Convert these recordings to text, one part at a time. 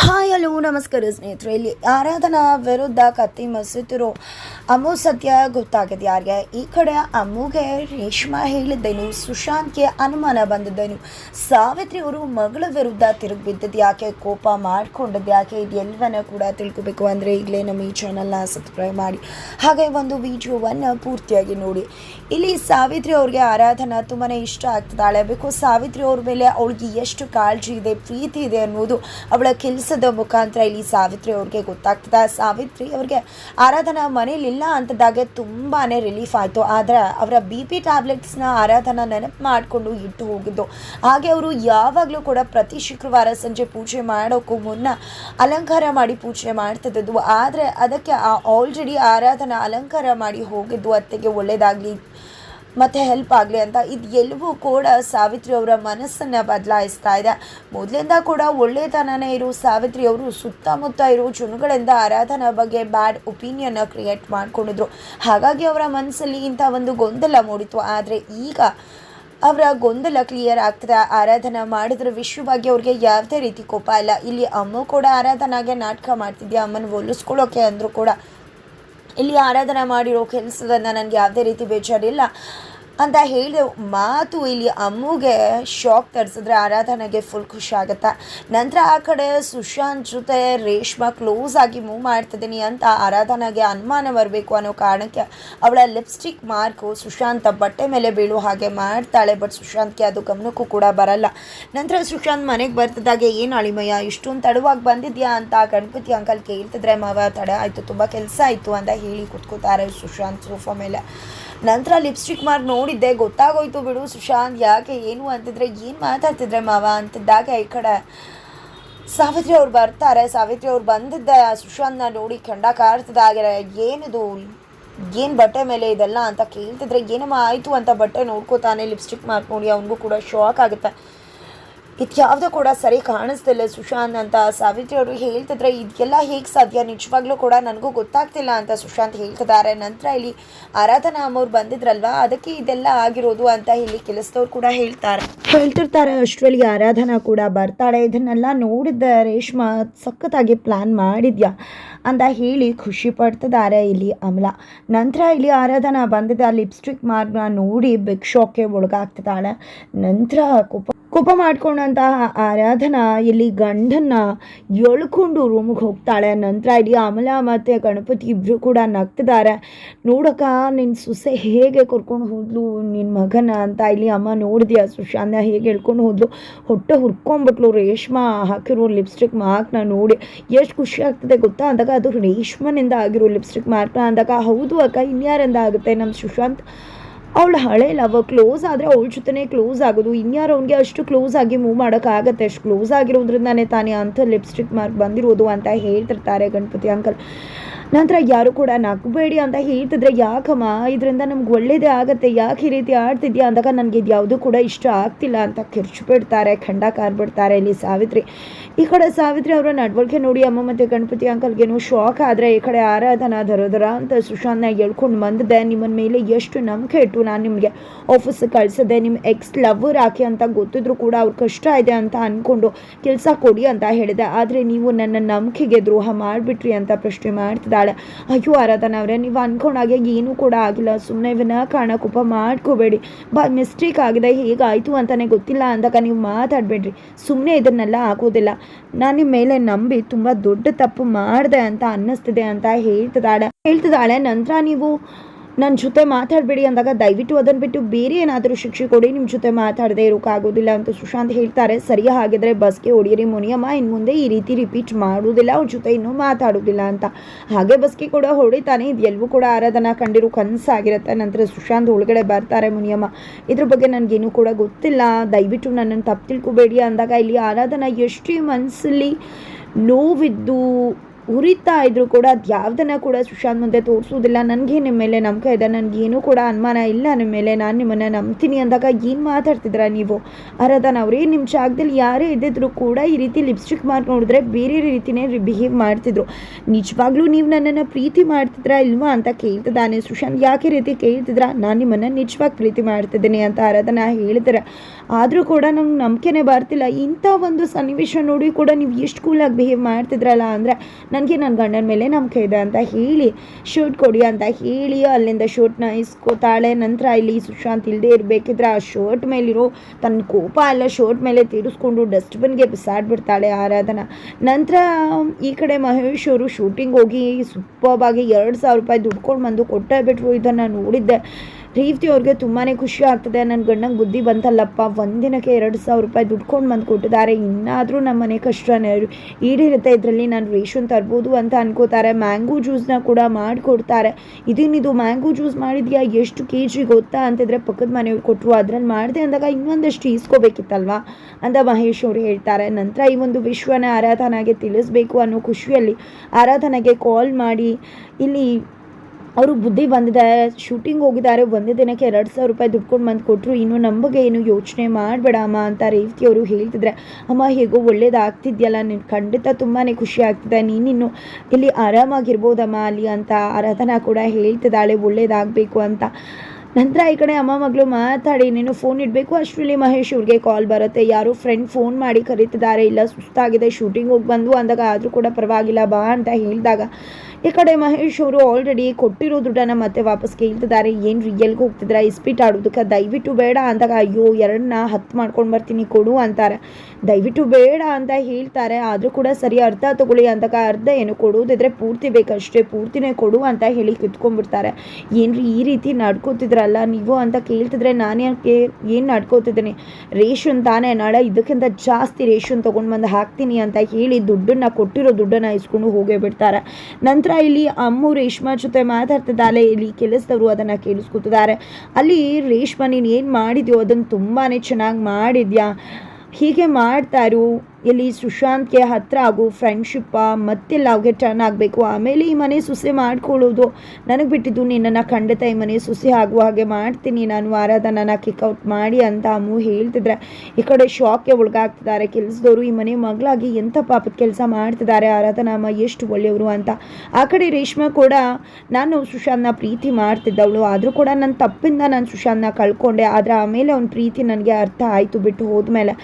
Hi, hello, ನಮಸ್ಕಾರ ಸ್ನೇಹಿತರೆ. ಇಲ್ಲಿ ಆರಾಧನಾ ವಿರುದ್ಧ ಕತ್ತಿ ಮಸುತ್ತಿರೋ ಅಮ್ಮು ಸತ್ಯ ಗೊತ್ತಾಗಿದೆ ಯಾರಿಗೆ? ಈ ಕಡೆ ಅಮ್ಮುಗೆ ರೇಷ್ಮಾ ಹೇಳಿದ್ದೇನು, ಸುಶಾಂತ್ಗೆ ಅನುಮಾನ ಬಂದಿದ್ದೇನು? ಸಾವಿತ್ರಿ ಅವರು ಮಗಳ ವಿರುದ್ಧ ತಿರುಗಿ ಬಿದ್ದದ್ದು ಯಾಕೆ? ಕೋಪ ಮಾಡಿಕೊಂಡದ್ದು ಯಾಕೆ? ಇದೆಲ್ಲವನ್ನ ಕೂಡ ತಿಳ್ಕೊಬೇಕು ಅಂದರೆ ಈಗಲೇ ನಮ್ಮ ಈ ಚಾನಲ್ನ ಸಬ್ಸ್ಕ್ರೈಬ್ ಮಾಡಿ. ಹಾಗೆ ಒಂದು ವಿಡಿಯೋವನ್ನು ಪೂರ್ತಿಯಾಗಿ ನೋಡಿ. ಇಲ್ಲಿ ಸಾವಿತ್ರಿ ಅವ್ರಿಗೆ ಆರಾಧನಾ ತುಂಬಾ ಇಷ್ಟ ಆಗ್ತದಾಳೆ ಬೇಕು ಸಾವಿತ್ರಿ ಅವ್ರ ಮೇಲೆ ಅವಳಿಗೆ ಎಷ್ಟು ಕಾಳಜಿ ಇದೆ, ಪ್ರೀತಿ ಇದೆ ಅನ್ನೋದು ಅವಳ ಕೆಲಸದ ಮುಖಾಂತರ ಇಲ್ಲಿ ಸಾವಿತ್ರಿ ಅವ್ರಿಗೆ ಗೊತ್ತಾಗ್ತದೆ. ಸಾವಿತ್ರಿ ಅವ್ರಿಗೆ ಆರಾಧನಾ ಮನೇಲಿಲ್ಲ ಅಂತದಾಗೆ ತುಂಬಾ ರಿಲೀಫ್ ಆಯಿತು. ಆದರೆ ಅವರ ಬಿ ಪಿ ಟ್ಯಾಬ್ಲೆಟ್ಸ್ನ ಆರಾಧನಾ ನೆನಪು ಮಾಡಿಕೊಂಡು ಇಟ್ಟು ಹೋಗಿದ್ದು. ಹಾಗೆ ಅವರು ಯಾವಾಗಲೂ ಕೂಡ ಪ್ರತಿ ಶುಕ್ರವಾರ ಸಂಜೆ ಪೂಜೆ ಮಾಡೋಕ್ಕೂ ಮುನ್ನ ಅಲಂಕಾರ ಮಾಡಿ ಪೂಜೆ ಮಾಡ್ತಿದ್ದದ್ದು. ಆದರೆ ಅದಕ್ಕೆ ಆಲ್ರೆಡಿ ಆರಾಧನಾ ಅಲಂಕಾರ ಮಾಡಿ ಹೋಗಿದ್ದು ಅತ್ತೆಗೆ ಒಳ್ಳೇದಾಗಲಿ ಮತ್ತು ಹೆಲ್ಪ್ ಆಗಲಿ ಅಂತ ಇದು ಎಲ್ಲವೂ ಕೂಡ ಸಾವಿತ್ರಿ ಅವರ ಮನಸ್ಸನ್ನು ಬದಲಾಯಿಸ್ತಾ ಇದೆ. ಮೊದಲಿಂದ ಕೂಡ ಒಳ್ಳೆತನನೇ ಇರೋ, ಸಾವಿತ್ರಿ ಅವರು ಸುತ್ತಮುತ್ತ ಇರೋ ಜನಗಳಿಂದ ಆರಾಧನಾ ಬಗ್ಗೆ ಬ್ಯಾಡ್ ಒಪಿನಿಯನ್ನ ಕ್ರಿಯೇಟ್ ಮಾಡಿಕೊಂಡಿದ್ರು. ಹಾಗಾಗಿ ಅವರ ಮನಸ್ಸಲ್ಲಿ ಇಂಥ ಒಂದು ಗೊಂದಲ ಮೂಡಿತು ಆದರೆ ಈಗ ಅವರ ಗೊಂದಲ ಕ್ಲಿಯರ್ ಆಗ್ತದೆ. ಆರಾಧನಾ ಮಾಡಿದ್ರ ವಿಶ್ವವಾಗಿ ಅವ್ರಿಗೆ ಯಾವುದೇ ರೀತಿ ಕೋಪ ಇಲ್ಲ. ಇಲ್ಲಿ ಅಮ್ಮ ಕೂಡ ಆರಾಧನಾಗೆ ನಾಟಕ ಮಾಡ್ತಿದ್ದೆ ಅಮ್ಮನ ಒಲಿಸ್ಕೊಳ್ಳೋಕೆ ಅಂದರೂ ಕೂಡ ಇಲ್ಲಿ ಆರಾಧನೆ ಮಾಡಿರೋ ಕೆಲಸದಿಂದ ನನಗೆ ಯಾವುದೇ ರೀತಿ ಬೇಜಾರಿಲ್ಲ. ಅಂತ ಹೇಳಿದ ಮಾತು ಇಲ್ಲಿ ಅಮ್ಮುಗೆ ಶಾಕ್ ತರಿಸಿದ್ರೆ ಆರಾಧನೆಗೆ ಫುಲ್ ಖುಷಿ ಆಗುತ್ತೆ ನಂತರ ಆ ಕಡೆ ಸುಶಾಂತ್ ಜೊತೆ ರೇಷ್ಮಾ ಕ್ಲೋಸ್ ಆಗಿ ಮೂವ್ ಮಾಡ್ತಿದ್ದೀನಿ ಅಂತ ಆರಾಧನೆಗೆ ಅನುಮಾನ ಬರಬೇಕು ಅನ್ನೋ ಕಾರಣಕ್ಕೆ ಅವಳ ಲಿಪ್ಸ್ಟಿಕ್ ಮಾರ್ಕು ಸುಶಾಂತ್ ಬಟ್ಟೆ ಮೇಲೆ ಬೀಳುವ ಹಾಗೆ ಮಾಡ್ತಾಳೆ ಬಟ್ ಸುಶಾಂತ್ಗೆ ಅದು ಗಮನಕ್ಕೂ ಕೂಡ ಬರಲ್ಲ. ನಂತರ ಸುಶಾಂತ್ ಮನೆಗೆ ಬರ್ತಿದ್ದಾಗೆ, ಏನು ಅಳಿಮಯ್ಯ, ಇಷ್ಟೊಂದು ತಡವಾಗಿ ಬಂದಿದ್ಯಾ? ಅಂತ ಗಣಪತಿ ಅಂಕಲ್ ಕೇಳ್ತಿದ್ರೆ, ಮಾವ, ತಡ, ಆಯಿತು, ತುಂಬ ಕೆಲಸ ಆಯಿತು ಅಂತ ಹೇಳಿ ಕುತ್ಕೋತಾರೆ ಸುಶಾಂತ್ ಸೋಫಾ ಮೇಲೆ. ನಂತರ ಲಿಪ್ಸ್ಟಿಕ್ ಮಾರ್ಕ್ ನೋಡಿದ್ದೆ, ಗೊತ್ತಾಗೋಯ್ತು ಬಿಡು ಸುಶಾಂತ್, ಯಾಕೆ, ಏನು ಅಂತಿದ್ರೆ, ಏನು ಮಾತಾಡ್ತಿದ್ರೆ ಮಾವ ಅಂತಿದ್ದಾಗ ಈ ಕಡೆ. ಸಾವಿತ್ರಿ ಅವ್ರು ಬರ್ತಾರೆ, ಸಾವಿತ್ರಿ ಅವ್ರು ಬಂದಿದ್ದೆ, ಸುಶಾಂತ್ನ ನೋಡಿ ಕೆಂಡ ಕಾಡ್ತಿದ್ದಾಗೆ ಏನಿದು, ಏನು ಬಟ್ಟೆ ಮೇಲೆ ಇದೆಲ್ಲ ಅಂತ ಕೇಳ್ತಿದ್ರೆ, ಏನಮ್ಮ ಆಯಿತು ಅಂತ ಬಟ್ಟೆ ನೋಡ್ಕೋತಾನೆ ಲಿಪ್ಸ್ಟಿಕ್ ಮಾರ್ಕ್ ನೋಡಿ, ಅವನಿಗೂ ಕೂಡ ಶಾಕ್ ಆಗುತ್ತೆ. ಇದು ಯಾವುದೂ ಕೂಡ ಸರಿ ಕಾಣಿಸ್ತಿಲ್ಲ ಸುಶಾಂತ್ ಅಂತ. ಸಾವಿತ್ರಿ ಅವರು ಹೇಳ್ತಿದ್ರೆ ಇದೆಲ್ಲ ಹೇಗೆ ಸಾಧ್ಯ? ನಿಜವಾಗ್ಲೂ ಕೂಡ ನನಗೂ ಗೊತ್ತಾಗ್ತಿಲ್ಲ ಅಂತ ಸುಶಾಂತ್ ಹೇಳ್ತಿದ್ದಾರೆ. ನಂತರ ಇಲ್ಲಿ ಆರಾಧನಾ ಅಮ್ಮವ್ರು ಬಂದಿದ್ರಲ್ವಾ? ಅದಕ್ಕೆ ಇದೆಲ್ಲ ಆಗಿರೋದು ಅಂತ ಹೇಳಿ ಕೆಲಸದವ್ರು ಕೂಡ ಹೇಳ್ತಾರೆ. ಹೇಳ್ತಿರ್ತಾರೆ ಅಷ್ಟರಲ್ಲಿ ಆರಾಧನಾ ಕೂಡ ಬರ್ತಾಳೆ. ಇದನ್ನೆಲ್ಲ ನೋಡಿದ್ದ ರೇಷ್ಮಾ. ಸಖತ್ತಾಗಿ ಪ್ಲ್ಯಾನ್ ಮಾಡಿದ್ಯಾ? ಅಂತ ಹೇಳಿ ಖುಷಿ ಪಡ್ತಿದ್ದಾರೆ ಇಲ್ಲಿ ಅಮಲ. ನಂತರ ಇಲ್ಲಿ ಆರಾಧನ ಬಂದಿದ್ದ ಲಿಪ್ಸ್ಟಿಕ್ ಮಾರ್ಕ್ನ ನೋಡಿ ಬಿಗ್ ಶಾಕ್ಗೆ ಒಳಗಾಗ್ತಿದ್ದಾಳೆ. ನಂತರ ಕೋಪ ಕೋಪ ಮಾಡ್ಕೊಂಡಂತಹ ಆರಾಧನಾ ಇಲ್ಲಿ ಗಂಡನ್ನ ಎಳ್ಕೊಂಡು ರೂಮಿಗೆ ಹೋಗ್ತಾಳೆ. ನಂತರ ಇಲ್ಲಿ ಅಮಲ ಮತ್ತು ಗಣಪತಿ ಇಬ್ಬರು ಕೂಡ ನಗ್ತಿದ್ದಾರೆ ನೋಡಕ್ಕ ನಿನ್ನ ಸೊಸೆ ಹೇಗೆ ಕರ್ಕೊಂಡು ಹೋದ್ಲು? ನಿನ್ನ ಮಗನ ಅಂತ ಇಲ್ಲಿ ಅಮ್ಮ ನೋಡಿದ್ಯಾ? ಸುಶಾಂತ ಹೇಗೆ ಹೇಳ್ಕೊಂಡು ಹೋದ್ಲು? ಹೊಟ್ಟೆ ಹುರ್ಕೊಂಡ್ಬಿಟ್ಲು ರೇಷ್ಮಾ ಹಾಕಿರೋ ಲಿಪ್ಸ್ಟಿಕ್ ಮಾರ್ಕ್ನ ನೋಡಿ. ಎಷ್ಟು ಖುಷಿ ಆಗ್ತದೆ ಗೊತ್ತಾ? ಅಂದಾಗ ಅದು ರೇಷ್ಮನಿಂದ ಆಗಿರೋ ಲಿಪ್ಸ್ಟಿಕ್ ಮಾರ್ಕ್ನ ಅಂದಾಗ, ಹೌದು ಅಕ್ಕ, ಇನ್ಯಾರಿಂದ ಆಗುತ್ತೆ? ನಮ್ಮ ಸುಶಾಂತ್, ಅವಳು ಹಳೆ ಲವ್ ಕ್ಲೋಸ್ ಆದರೆ ಅವಳ ಜೊತೆನೇ ಕ್ಲೋಸ್ ಆಗೋದು. ಇನ್ಯಾರು ಅವ್ನಿಗೆ ಅಷ್ಟು ಕ್ಲೋಸ್ ಆಗಿ ಮೂವ್ ಮಾಡೋಕ್ಕಾಗತ್ತೆ ಅಷ್ಟು ಕ್ಲೋಸ್ ಆಗಿರೋದ್ರಿಂದನೇ ತಾನೇ ಅಂಥ ಲಿಪ್ಸ್ಟಿಕ್ ಮಾರ್ಕ್ ಬಂದಿರೋದು ಅಂತ ಹೇಳ್ತಿರ್ತಾರೆ ಗಣಪತಿ ಅಂಕಲ್ ನಂತರ ಯಾರು ಕೂಡ ನಗಬೇಡಿ ಅಂತ ಹೇಳ್ತಿದ್ರೆ, ಯಾಕಮ್ಮ? ಇದರಿಂದ ನಮ್ಗೆ ಒಳ್ಳೇದೇ ಆಗುತ್ತೆ. ಯಾಕೆ ಈ ರೀತಿ ಆಡ್ತಿದ್ಯಾ ಅಂದಾಗ ನನಗೆ ಇದು ಯಾವುದೂ ಕೂಡ ಇಷ್ಟ ಆಗ್ತಿಲ್ಲ ಅಂತ ಕಿರ್ಚು ಬಿಡ್ತಾರೆ ಖಂಡ ಕಾರ್ಬಿಡ್ತಾರೆ ಇಲ್ಲಿ ಸಾವಿತ್ರಿ. ಈ ಕಡೆ ಸಾವಿತ್ರಿ ಅವರ ನಡವಳಿಕೆ ನೋಡಿ, ಅಮ್ಮ ಮತ್ತು ಗಣಪತಿ ಅಂಕಲ್ಗೇನು ಶಾಕ್ ಆದರೆ ಈ ಕಡೆ ಆರಾಧನಾ ದರೋದರ ಅಂತ ಸುಶಾಂತ್ನ ಹೇಳ್ಕೊಂಡು ಬಂದಿದೆ. ನಿಮ್ಮನ ಮೇಲೆ ಎಷ್ಟು ನಂಬಿಕೆ ಇಟ್ಟು ನಾನು ನಿಮಗೆ ಆಫೀಸಿಗೆ ಕಳಿಸಿದೆ ನಿಮ್ಮ ಎಕ್ಸ್ ಲವರ್ ಹಾಕಿ ಅಂತ ಗೊತ್ತಿದ್ರು ಕೂಡ ಅವ್ರ ಕಷ್ಟ ಇದೆ ಅಂತ ಅಂದ್ಕೊಂಡು ಕೆಲಸ ಕೊಡಿ ಅಂತ ಹೇಳಿದೆ. ಆದರೆ ನೀವು ನನ್ನ ನಂಬಿಕೆಗೆ ದ್ರೋಹ ಮಾಡಿಬಿಟ್ರಿ ಅಂತ ಪ್ರಶ್ನೆ ಮಾಡ್ತಿದ್ದಾಳೆ ಅಯ್ಯೋ ಆರಾಧನ ಅವರೇ ನೀವು ಅಂದ್ಕೊಂಡಾಗೆ ಏನೂ ಕೂಡ ಆಗಿಲ್ಲ. ಸುಮ್ಮನೆ ವಿನಾಕಾರಣ ಕೋಪ ಮಾಡ್ಕೋಬೇಡಿ. ಬಾ ಮಿಸ್ಟೇಕ್ ಆಗಿದೆ. ಹೇಗಾಯಿತು ಅಂತಲೇ ಗೊತ್ತಿಲ್ಲ ಅಂದಾಗ ನೀವು ಮಾತಾಡಬೇಡ್ರಿ. ಸುಮ್ಮನೆ ಇದನ್ನೆಲ್ಲ ಆಗೋದಿಲ್ಲ ನಾನು ನಿಮ್ಮ ಮೇಲೆ ನಂಬಿ ತುಂಬ ದೊಡ್ಡ ತಪ್ಪು ಮಾಡಿದೆ ಅಂತ ಅನ್ನಿಸ್ತಿದೆ ಅಂತ ಹೇಳ್ತಿದ್ದಾಳೆ. ಹೇಳ್ತಿದ್ದಾಳೆ, ನಂತರ ನೀವು ನನ್ನ ಜೊತೆ ಮಾತಾಡಬೇಡಿ ಅಂದಾಗ ದಯವಿಟ್ಟು ಅದನ್ನು ಬಿಟ್ಟು ಬೇರೆ ಏನಾದರೂ ಶಿಕ್ಷೆ ಕೊಡಿ ನಿಮ್ಮ ಜೊತೆ ಮಾತಾಡದೆ ಇರೋಕ್ಕಾಗೋದಿಲ್ಲ ಅಂತ ಸುಶಾಂತ್ ಹೇಳ್ತಾರೆ. ಸರಿಯ ಹಾಗಿದ್ರೆ ಬಸ್ಗೆ ಹೊಡಿಯರಿ ಮುನಿಯಮ್ಮ ಇನ್ನು ಮುಂದೆ ಈ ರೀತಿ ರಿಪೀಟ್ ಮಾಡೋದಿಲ್ಲ ಅವ್ರ ಜೊತೆ ಇನ್ನೂ ಮಾತಾಡೋದಿಲ್ಲ ಅಂತ. ಹಾಗೆ ಬಸ್ಗೆ ಕೂಡ ಹೊಡಿತಾನೆ ಇದು ಕೂಡ ಆರಾಧನಾ ಕಂಡಿರೋ ಕನಸಾಗಿರುತ್ತೆ ನಂತರ ಸುಶಾಂತ್ ಒಳಗಡೆ ಬರ್ತಾರೆ ಮುನಿಯಮ್ಮ. ಇದ್ರ ಬಗ್ಗೆ ನನಗೇನು ಕೂಡ ಗೊತ್ತಿಲ್ಲ. ದಯವಿಟ್ಟು ನನ್ನನ್ನು ತಪ್ಪು ತಿಳ್ಕೊಬೇಡಿ ಅಂದಾಗ ಇಲ್ಲಿ ಆರಾಧನಾ ಎಷ್ಟೇ ಮನಸ್ಸಲ್ಲಿ ನೋವಿದ್ದು ಉರಿತಾ ಇದ್ರು ಕೂಡ ಅದು ಯಾವುದನ್ನು ಕೂಡ ಸುಶಾಂತ್ ಮುಂದೆ ತೋರಿಸೋದಿಲ್ಲ. ನನಗೆ ನಿಮ್ಮ ಮೇಲೆ ನಂಬಿಕೆ ಇದೆ. ನನಗೇನು ಕೂಡ ಅನುಮಾನ ಇಲ್ಲ ನಿಮ್ಮ ಮೇಲೆ. ನಾನು ನಿಮ್ಮನ್ನು ನಂಬ್ತೀನಿ ಅಂದಾಗ ಏನು ಮಾತಾಡ್ತಿದ್ರ ನೀವು? ಆರಾಧನ ಅವರೇ ನಿಮ್ಮ ಜಾಗದಲ್ಲಿ ಯಾರೇ ಇದ್ದಿದ್ರು ಕೂಡ ಈ ರೀತಿ ಲಿಪ್ಸ್ಟಿಕ್ ಮಾರ್ಕ್ ನೋಡಿದ್ರೆ ಬೇರೆ ರೀತಿನೇ ಬಿಹೇವ್ ಮಾಡ್ತಿದ್ರು. ನಿಜವಾಗ್ಲೂ ನೀವು ನನ್ನನ್ನು ಪ್ರೀತಿ ಮಾಡ್ತಿದ್ರಾ ಇಲ್ವಾ ಅಂತ ಕೇಳ್ತಿದ್ದಾನೆ ಸುಶಾಂತ್ ಯಾಕೆ ರೀತಿ ಕೇಳ್ತಿದ್ರ? ನಾನು ನಿಮ್ಮನ್ನು ನಿಜವಾಗಿ ಪ್ರೀತಿ ಮಾಡ್ತಿದ್ದೀನಿ ಅಂತ ಆರಾಧನ ಹೇಳ್ತಾರೆ. ಆದರೂ ಕೂಡ ನಂಗೆ ನಂಬಿಕೆನೇ ಬರ್ತಿಲ್ಲ. ಇಂಥ ಒಂದು ಸನ್ನಿವೇಶ ನೋಡಿ ಕೂಡ ನೀವು ಎಷ್ಟು ಕೂಲಾಗಿ ಬಿಹೇವ್ ಮಾಡ್ತಿದ್ರಲ್ಲ ಅಂದರೆ ನನಗೆ ನನ್ನ ಗಂಡನ ಮೇಲೆ ನಂಬಿಕೆ ಇದೆ ಅಂತ ಹೇಳಿ ಶೂಟ್ ಕೊಡಿ ಅಂತ ಹೇಳಿ ಅಲ್ಲಿಂದ ಶೂಟ್ನ ಇಸ್ಕೋತಾಳೆ ನಂತರ ಇಲ್ಲಿ ಸುಶಾಂತ್ ಇಲ್ಲದೆ ಇರಬೇಕಿದ್ರೆ ಆ ಶರ್ಟ್ ಮೇಲಿರೋ ತನ್ನ ಕೋಪ ಎಲ್ಲ ಶರ್ಟ್ ಮೇಲೆ ತೀರಿಸ್ಕೊಂಡು ಡಸ್ಟ್ಬಿನ್ಗೆ ಬಿಸಾಡ್ಬಿಡ್ತಾಳೆ ಆರಾಧನ. ನಂತರ ಈ ಕಡೆ ಮಹೇಶ್ ಅವರು ಶೂಟಿಂಗ್ ಹೋಗಿ ಸೂಪರ್ಬಾಗಿ ಎರಡು ಸಾವಿರ ರೂಪಾಯಿ ದುಡ್ಕೊಂಡು ಬಂದು ಕೊಟ್ಟೇ ಬಿಟ್ರು. ಇದನ್ನು ನೋಡಿದ್ದೆ. ರೇವತಿ ಅವ್ರಿಗೆ ತುಂಬಾ ಖುಷಿ ಆಗ್ತದೆ. ನನ್ನ ಗಂಡಂಗೆ ಬುದ್ಧಿ ಬಂತಲ್ಲಪ್ಪ. ಒಂದಿನಕ್ಕೆ ಎರಡು ಸಾವಿರ ರೂಪಾಯಿ ದುಡ್ಕೊಂಡು ಬಂದು ಕೊಟ್ಟಿದ್ದಾರೆ. ಇನ್ನಾದರೂ ನಮ್ಮ ಮನೆ ಕಷ್ಟನೇ ಈಡಿರುತ್ತೆ. ಇದರಲ್ಲಿ ನಾನು ರೇಷನ್ ತರ್ಬೋದು ಅಂತ ಅನ್ಕೋತಾರೆ. ಮ್ಯಾಂಗೋ ಜ್ಯೂಸ್ನ ಕೂಡ ಮಾಡಿಕೊಡ್ತಾರೆ. ಇದೇನಿದು? ಮ್ಯಾಂಗೋ ಜ್ಯೂಸ್ ಮಾಡಿದ್ಯಾ? ಎಷ್ಟು ಕೆ ಜಿ ಗೊತ್ತಾ? ಅಂತಿದ್ರೆ ಪಕ್ಕದ ಮನೆಯವ್ರು ಕೊಟ್ಟರು ಅದ್ರಲ್ಲಿ ಮಾಡಿದೆ ಅಂದಾಗ ಇನ್ನೊಂದಷ್ಟು ಈಸ್ಕೋಬೇಕಿತ್ತಲ್ವಾ? ಅಂತ ಮಹೇಶ್ ಅವರು ಹೇಳ್ತಾರೆ. ನಂತರ ಈ ಒಂದು ವಿಶ್ವನ ಆರಾಧನಾಗೆ ತಿಳಿಸ್ಬೇಕು ಅನ್ನೋ ಖುಷಿಯಲ್ಲಿ ಆರಾಧನೆಗೆ ಕಾಲ್ ಮಾಡಿ ಇಲ್ಲಿ ಅವರು ಬುದ್ಧಿ ಬಂದಿದ್ದಾರೆ ಶೂಟಿಂಗ್ ಹೋಗಿದ್ದಾರೆ, ಒಂದೇ ದಿನಕ್ಕೆ ಎರಡು ಸಾವಿರ ರೂಪಾಯಿ ದುಡ್ಕೊಂಡು ಬಂದು ಕೊಟ್ಟರು ಇನ್ನು ನಮಗೆ ಏನು ಯೋಚನೆ ಮಾಡಬೇಡ ಅಮ್ಮ ಅಂತ ರೇವತಿ ಅವರು ಹೇಳ್ತಿದ್ರೆ, ಅಮ್ಮ, ಹೇಗೋ ಒಳ್ಳೇದಾಗ್ತಿದ್ಯಲ್ಲ, ನೀನು ಖಂಡಿತ ತುಂಬಾ ಖುಷಿ ಆಗ್ತಿದೆ ನೀನಿನ್ನು ಇಲ್ಲಿ ಆರಾಮಾಗಿರ್ಬೋದಮ್ಮ ಅಲ್ಲಿ ಅಂತ ಆರಾಧನಾ ಕೂಡ ಹೇಳ್ತಿದ್ದಾಳೆ, ಒಳ್ಳೇದಾಗಬೇಕು ಅಂತ. ನಂತರ ಈ ಕಡೆ ಅಮ್ಮ ಮಗಳು ಮಾತಾಡಿ, ನೀನು ಫೋನ್ ಇಡಬೇಕು ಅಷ್ಟರಲ್ಲಿ ಮಹೇಶ್ ಇವ್ರಿಗೆ ಕಾಲ್ ಬರುತ್ತೆ. ಯಾರೋ ಫ್ರೆಂಡ್ ಫೋನ್ ಮಾಡಿ ಕರೀತಿದ್ದಾರೆ, ಇಲ್ಲ ಸುಸ್ತಾಗಿದೆ ಶೂಟಿಂಗ್ ಹೋಗಿ ಬಂದು ಅಂದಾಗ ಆದರೂ ಕೂಡ ಪರವಾಗಿಲ್ಲ, ಬಾ ಅಂತ ಹೇಳಿದಾಗ ಈ ಕಡೆ ಮಹೇಶ್ ಅವರು ಆಲ್ರೆಡಿ ಕೊಟ್ಟಿರೋ ದುಡ್ಡನ್ನು ಮತ್ತೆ ವಾಪಸ್ ಕೇಳ್ತಿದ್ದಾರೆ. ಏನು ರಿಯಲ್ಗೆ ಹೋಗ್ತಿದ್ರೆ? ಇಸ್ಪೀಟ್ ಆಡೋದಕ್ಕೆ ದಯವಿಟ್ಟು ಬೇಡ ಅಂದಾಗ, ಅಯ್ಯೋ ಎರಡನ್ನ ಹತ್ತು ಮಾಡ್ಕೊಂಡು ಬರ್ತೀನಿ ಕೊಡು ಅಂತಾರೆ. ದಯವಿಟ್ಟು ಬೇಡ ಅಂತ ಹೇಳ್ತಾರೆ. ಆದರೂ ಕೂಡ ಸರಿ, ಅರ್ಧ ತಗೊಳ್ಳಿ ಅಂದಾಗ ಅರ್ಧ ಏನು ಕೊಡೋದಿದ್ರೆ ಪೂರ್ತಿ ಬೇಕಷ್ಟೇ, ಪೂರ್ತಿನೇ ಕೊಡು ಅಂತ ಹೇಳಿ ಕಿತ್ಕೊಂಡ್ಬಿಡ್ತಾರೆ. ಏನ್ರಿ ಈ ರೀತಿ ನಡ್ಕೋತಿದ್ರಲ್ಲ ನೀವು ಅಂತ ಕೇಳ್ತಿದ್ರೆ ನಾನು ಯಾಕೆ ಏನು ನಡ್ಕೋತಿದ್ದೀನಿ? ರೇಷನ್ ತಾನೇ, ನಾಳೆ ಇದಕ್ಕಿಂತ ಜಾಸ್ತಿ ರೇಷನ್ ತೊಗೊಂಡು ಬಂದು ಹಾಕ್ತೀನಿ ಅಂತ ಹೇಳಿ ದುಡ್ಡನ್ನು ಕೊಟ್ಟಿರೋ ದುಡ್ಡನ್ನು ಇಸ್ಕೊಂಡು ಹೋಗೇ ಬಿಡ್ತಾರೆ. ನಂತರ ಇಲ್ಲಿ ಅಮ್ಮು ರೇಷ್ಮಾ ಜೊತೆ ಮಾತಾಡ್ತಿದ್ದಾಳೆ, ಇಲ್ಲಿ ಕೆಲಸದವರು ಅದನ್ನು ಕೇಳಿಸ್ಕೊತಿದ್ದಾರೆ. ಅಲ್ಲಿ ರೇಷ್ಮಾ, ನೀನು ಏನು ಮಾಡಿದ್ಯೋ ಅದನ್ನು ತುಂಬಾ ಚೆನ್ನಾಗಿ ಮಾಡಿದ್ಯಾ? ಹೀಗೆ ಮಾಡ್ತಾರು ಇಲ್ಲಿ ಸುಶಾಂತ್ಗೆ ಹತ್ರ ಆಗು ಫ್ರೆಂಡ್ಶಿಪ್ಪ ಮತ್ತೆ ಲವ್ಗೆ ಟರ್ನ್ ಆಗಬೇಕು. ಆಮೇಲೆ ಈ ಮನೆ ಸುಸೆ ಮಾಡ್ಕೊಳ್ಳೋದು. ನನಗೆ ಬಿಟ್ಟಿದ್ದು ನಿನ್ನನ್ನು ಖಂಡಿತ ಈ ಮನೆ ಸುಸೆ ಆಗುವ ಹಾಗೆ ಮಾಡ್ತೀನಿ. ನಾನು ಆರಾಧನನ ಕಿಕ್ಔಟ್ ಮಾಡಿ ಅಂತ ಅಮ್ಮು ಹೇಳ್ತಿದ್ರೆ, ಈ ಕಡೆ ಶಾಕ್ಗೆ ಒಳಗಾಗ್ತಿದ್ದಾರೆ. ಕೆಲಸದವರು ಈ ಮನೆ ಮಗಳಾಗಿ ಎಂಥ ಪಾಪದ ಕೆಲಸ ಮಾಡ್ತಿದ್ದಾರೆ. ಆರಾಧನಾ ಅಮ್ಮ ಎಷ್ಟು ಒಳ್ಳೆಯವರು ಅಂತ. ಆ ಕಡೆ ರೇಷ್ಮಾ ಕೂಡ, ನಾನು ಸುಶಾಂತ್ನ ಪ್ರೀತಿ ಮಾಡ್ತಿದ್ದವಳು. ಆದರೂ ಕೂಡ ನನ್ನ ತಪ್ಪಿಂದ ನಾನು ಸುಶಾಂತ್ನ ಕಳ್ಕೊಂಡೆ. ಆದರೆ ಆಮೇಲೆ ಅವ್ನ ಪ್ರೀತಿ ನನಗೆ ಅರ್ಥ ಆಯಿತು ಬಿಟ್ಟು ಹೋದ್ಮೇಲೆ.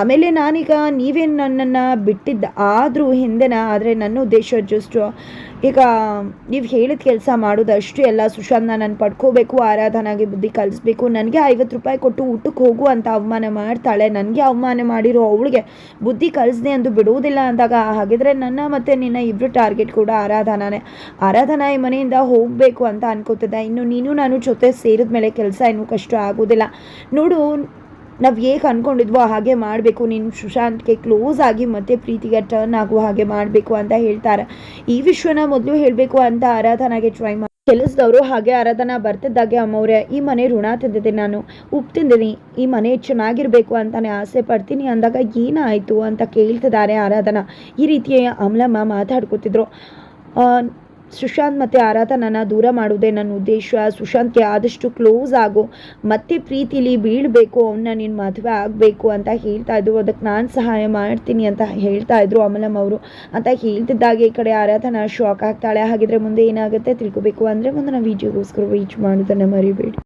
ಆಮೇಲೆ ನಾನೀಗ ನೀವೇ ನನ್ನನ್ನು ಬಿಟ್ಟಿದ್ದ ಆದರೂ ಹಿಂದೆನ, ಆದರೆ ನನ್ನ ಉದ್ದೇಶ ಜಸ್ಟು ಈಗ ನೀವು ಹೇಳಿದ ಕೆಲಸ ಮಾಡೋದು ಅಷ್ಟು ಎಲ್ಲ ಸುಶಾಂತ್ನ ನಾನು ಪಡ್ಕೋಬೇಕು, ಆರಾಧನಾಗಿ ಬುದ್ಧಿ ಕಲಿಸ್ಬೇಕು, ನನಗೆ ಐವತ್ತು ರೂಪಾಯಿ ಕೊಟ್ಟು ಊಟಕ್ಕೆ ಹೋಗು ಅಂತ ಅವಮಾನ ಮಾಡ್ತಾಳೆ, ನನಗೆ ಅವಮಾನ ಮಾಡಿರೋ ಅವಳಿಗೆ ಬುದ್ಧಿ ಕಲಿಸ್ದೆ ಅಂದು ಬಿಡುವುದಿಲ್ಲ ಅಂದಾಗ, ಹಾಗಿದ್ರೆ ನನ್ನ ಮತ್ತು ನಿನ್ನ ಇಬ್ಬರು ಟಾರ್ಗೆಟ್ ಕೂಡ ಆರಾಧನಾನೇ. ಆರಾಧನಾ ಈ ಮನೆಯಿಂದ ಹೋಗಬೇಕು ಅಂತ ಅನ್ಕೋತಿದ್ದೆ. ಇನ್ನು ನೀನು ನಾನು ಜೊತೆ ಸೇರಿದ ಮೇಲೆ ಕೆಲಸ ಏನೂ ಕಷ್ಟ ಆಗೋದಿಲ್ಲ. ನೋಡು ನಾವು ಹೇಗೆ ಅಂದ್ಕೊಂಡಿದ್ವೋ ಹಾಗೆ ಮಾಡಬೇಕು. ನೀನು ಸುಶಾಂತ್ಗೆ ಕ್ಲೋಸ್ ಆಗಿ ಮತ್ತೆ ಪ್ರೀತಿಗೆ ಟರ್ನ್ ಆಗುವ ಹಾಗೆ ಮಾಡಬೇಕು ಅಂತ ಹೇಳ್ತಾರೆ. ಈ ವಿಶ್ವನ ಮೊದಲು ಹೇಳಬೇಕು ಅಂತ ಆರಾಧನಾಗೆ ಟ್ರೈ ಮಾಡಿ ಕೆಲಸದವರು ಹಾಗೆ ಆರಾಧನಾ ಬರ್ತಿದ್ದಾಗೆ ಅಮ್ಮವ್ರೆ. ಈ ಮನೆ ಋಣ ತಿಂದಿದೆ ನಾನು. ಉಪ್ಪು ತಿಂದಿನಿ ಈ ಮನೆ ಚೆನ್ನಾಗಿರಬೇಕು ಅಂತಾನೆ ಆಸೆ ಪಡ್ತೀನಿ ಅಂದಾಗ ಏನಾಯಿತು ಅಂತ ಕೇಳ್ತಿದ್ದಾರೆ ಆರಾಧನಾ. ಈ ರೀತಿಯ ಅಮಲಮ್ಮ ಮಾತಾಡ್ಕೊತಿದ್ರು. ಸುಶಾಂತ್ ಮತ್ತು ಆರಾಧನನ ದೂರ ಮಾಡೋದೇ ನನ್ನ ಉದ್ದೇಶ. ಸುಶಾಂತ್ಗೆ ಆದಷ್ಟು ಕ್ಲೋಸ್ ಆಗೋ. ಮತ್ತೆ ಪ್ರೀತಿಲಿ ಬೀಳಬೇಕು ಅವನ್ನ ನೀನು ಮದುವೆ ಆಗಬೇಕು ಅಂತ ಹೇಳ್ತಾ ಇದ್ರು. ಅದಕ್ಕೆ ನಾನು ಸಹಾಯ ಮಾಡ್ತೀನಿ ಅಂತ ಹೇಳ್ತಾ ಇದ್ರು ಅಮಲಮ್ಮ ಅವರು. ಅಂತ ಹೇಳ್ತಿದ್ದಾಗ ಈ ಕಡೆ ಆರಾಧನಾ ಶಾಕ್ ಆಗ್ತಾಳೆ. ಹಾಗಿದ್ರೆ ಮುಂದೆ ಏನಾಗುತ್ತೆ ತಿಳ್ಕೊಬೇಕು ಅಂದರೆ ಮುಂದಿನ ವೀಡಿಯೋಗೋಸ್ಕರ ವೀಚ್ ಮಾಡೋದನ್ನು ಮರಿಬೇಡಿ.